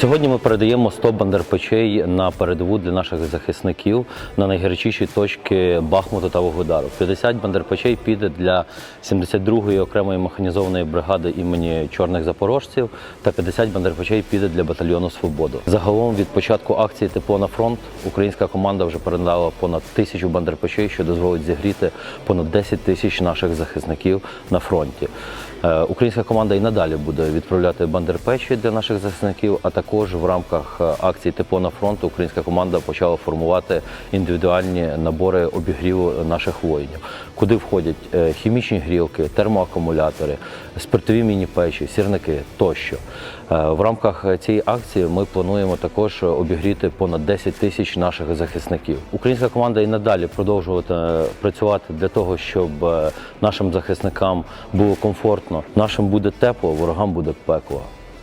Сьогодні ми передаємо 100 бандерпечей на передову для наших захисників на найгарячіші точки Бахмуту та Вугледару. 50 бандерпечей піде для 72-ї окремої механізованої бригади імені чорних запорожців та 50 бандерпечей піде для батальйону Свободу. Загалом від початку акції Тепло на фронт українська команда вже передала понад тисячу бандерпечей, що дозволить зігріти понад 10 тисяч наших захисників на фронті. Е, Українська команда і надалі буде відправляти бандерпечі для наших захисників, а також в рамках е, акції Тепло на фронт українська команда почала формувати індивідуальні набори обігріву наших воїнів, куди входять е, хімічні грілки, термоакумулятори, спиртові міні-печі, сірники тощо. Е, В рамках цієї акції ми плануємо також обігріти понад 10 тисяч наших захисників. Українська команда і надалі продовжуватиме працювати для того, щоб нашим захисникам було комфортно. Нашим буде тепло, ворогам буде пекло.